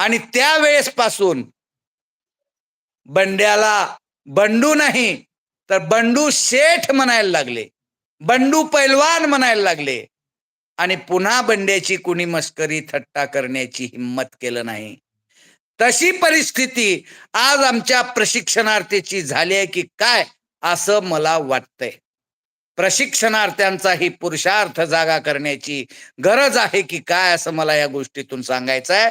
आणि त्यावेळेसपासून बंड्याला बंडू नाही तर बंडू शेठ म्हणायला लागले बंडू पैलवान म्हणायला लागले. आणि पुन्हा बंड्याची कुणी मस्करी थट्टा करण्याची हिंमत केलं नाही. तशी परिस्थिती आज आमच्या प्रशिक्षणार्थीची झाली आहे की काय असं मला वाटतंय. प्रशिक्षणार्थ्यांचा ही पुरुषार्थ जागा करण्याची गरज आहे की काय असं मला या गोष्टीतून सांगायचं आहे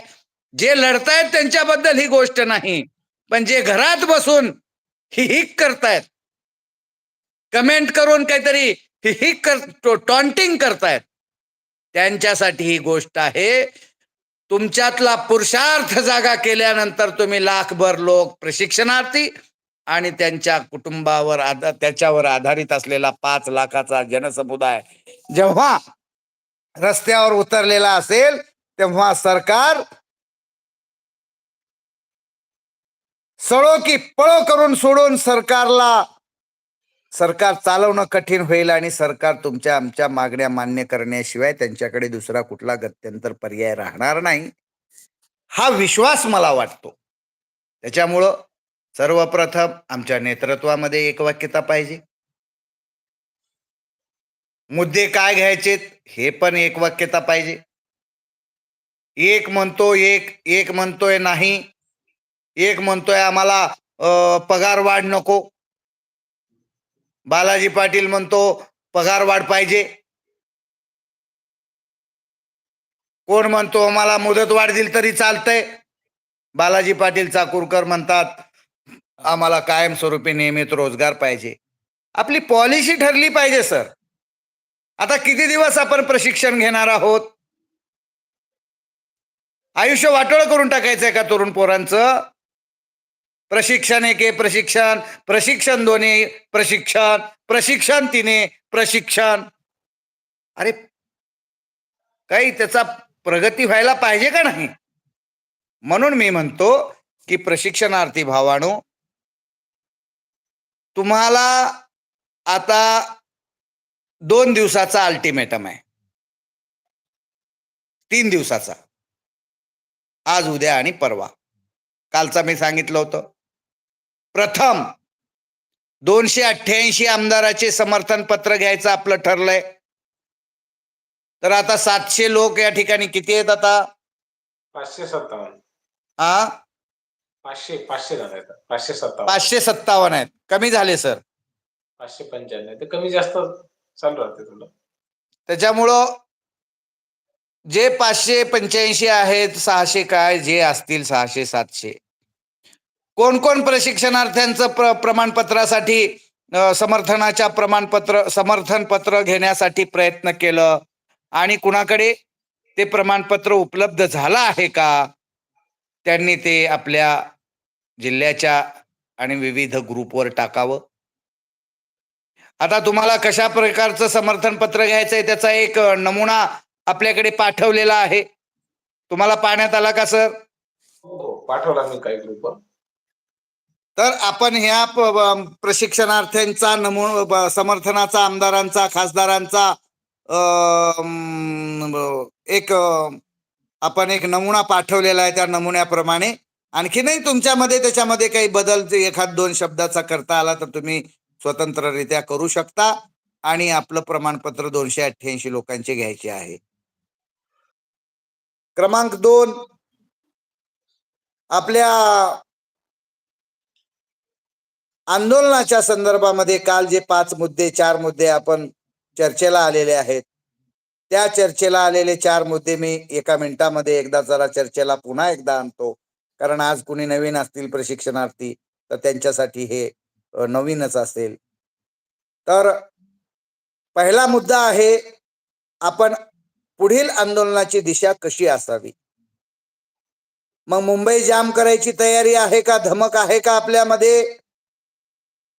जे लढतायत त्यांच्याबद्दल ही गोष्ट नाही पण जे घरात बसून ही हिक करतायत. कमेंट करून काहीतरी ही हिक कर टॉन्टिंग करतायत. त्यांच्यासाठी ही गोष्ट आहे. तुमच्यातला पुरुषार्थ जागा केल्यानंतर तुम्ही लाखभर लोक प्रशिक्षणार्थी आणि त्यांच्या कुटुंबावर आधार त्याच्यावर आधारित असलेला पाच लाखाचा जनसमुदाय जेव्हा रस्त्यावर उतरलेला असेल तेव्हा सरकार सळो की पळो करून सोडून सरकारला. सरकार चालवणं कठीण होईल आणि सरकार तुमच्या आमच्या मागण्या मान्य करण्याशिवाय त्यांच्याकडे दुसरा कुठला गत्यंतर पर्याय राहणार नाही. हा विश्वास मला वाटतो. त्याच्यामुळं सर्वप्रथम आमच्या नेतृत्वामध्ये एकवाक्यता पाहिजे. मुद्दे काय घ्यायचेत हे पण एकवाक्यता पाहिजे. एक म्हणतो एक एक म्हणतोय नाही. एक म्हणतोय आम्हाला पगार वाढ नको. बालाजी पाटील म्हणतो पगार वाढ पाहिजे. कोण म्हणतो आम्हाला मुदत वाढ दिली तरी चालतंय. बालाजी पाटील चाकूरकर म्हणतात आम्हाला कायमस्वरूपी नियमित रोजगार पाहिजे. आपली पॉलिसी ठरली पाहिजे सर. आता किती दिवस आपण प्रशिक्षण घेणार आहोत? आयुष्य वाटोळ करून टाकायचंय का तरुण पोरांचं? प्रशिक्षण एके प्रशिक्षण प्रशिक्षण दोन्ही प्रशिक्षण प्रशिक्षण तिने प्रशिक्षण. अरे काही त्याचा प्रगती व्हायला पाहिजे का नाही? म्हणून मी म्हणतो की प्रशिक्षणार्थी भावानो तुम्हाला आता दोन दिवसाचा अल्टिमेटम आहे. तीन दिवसाचा. आज उद्या आणि परवा. कालचा मी सांगितलं होतं. प्रथम दोनशे अठ्ठ्याऐंशी आमदाराचे समर्थन पत्र घ्यायचं आपलं ठरलंय. तर आता सातशे लोक या ठिकाणी किती आहेत आता? पाचशे सत्तावन्न. हा पाचशे पाचशे आता. पाचशे सत्तावन्न. पाचशे सत्तावन्न आहेत. कमी झाले सर. पाचशे पंच्याण्णव. ते कमी जास्त चालू राहते थोडं. त्याच्यामुळं जे पाचशे पंच्याऐंशी आहेत सहाशे काय जे असतील सहाशे सातशे. कोण कोण प्रशिक्षणार्थ्यांचं प्र प्रमाणपत्रासाठी समर्थनाच्या प्रमाणपत्र समर्थन पत्र घेण्यासाठी प्रयत्न केलं? आणि कुणाकडे ते प्रमाणपत्र उपलब्ध झालं आहे का? त्यांनी ते आपल्या जिल्ह्याच्या आणि विविध ग्रुपवर टाकावं. आता तुम्हाला कशा प्रकारचं समर्थन पत्र घ्यायचंय त्याचा एक नमुना आपल्याकडे पाठवलेला आहे. तुम्हाला पाहण्यात आला का सर? हो. हो. पाठवला मी काही ग्रुपवर. तर आपण ह्या प्रशिक्षणार्थ्यांचा नमून समर्थनाचा आमदारांचा खासदारांचा एक आपण एक नमुना पाठवलेला आहे त्या नमुन्याप्रमाणे. आणखीनही तुमच्यामध्ये त्याच्यामध्ये काही बदल एखाद दोन शब्दाचा करता आला तर तुम्ही स्वतंत्ररित्या करू शकता. आणि आपलं प्रमाणपत्र दोनशे अठ्ठ्याऐंशी लोकांचे घ्यायचे आहे. क्रमांक दोन. आपल्या आंदोलनाच्या संदर्भामध्ये काल जे पाच मुद्दे चार मुद्दे आपण चर्चेला आलेले आहेत त्या चर्चेला आलेले चार मुद्दे मी एका मिनिटामध्ये एकदा जरा चर्चेला पुन्हा एकदा आणतो. कारण आज कुणी नवीन असतील प्रशिक्षणार्थी तर त्यांच्यासाठी हे नवीनच असेल. तर पहिला मुद्दा आहे आपण पुढील आंदोलनाची दिशा कशी असावी? मग मुंबई जाम करायची तयारी आहे का? धमक आहे का आपल्यामध्ये?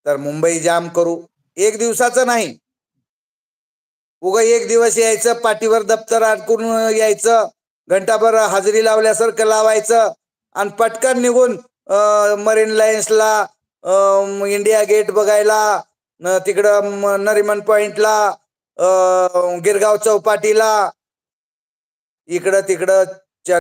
तर मुंबई जाम करू. एक दिवसाचं नाही. उग एक दिवस यायचं पाठीवर दप्तर अडकून यायचं घंटाभर हाजरी लावल्यासारखं लावायचं आणि पटकन निघून मरीन लाईन्सला इंडिया गेट बघायला तिकडं नरिमन पॉइंटला गिरगाव चौपाटीला इकडं तिकडं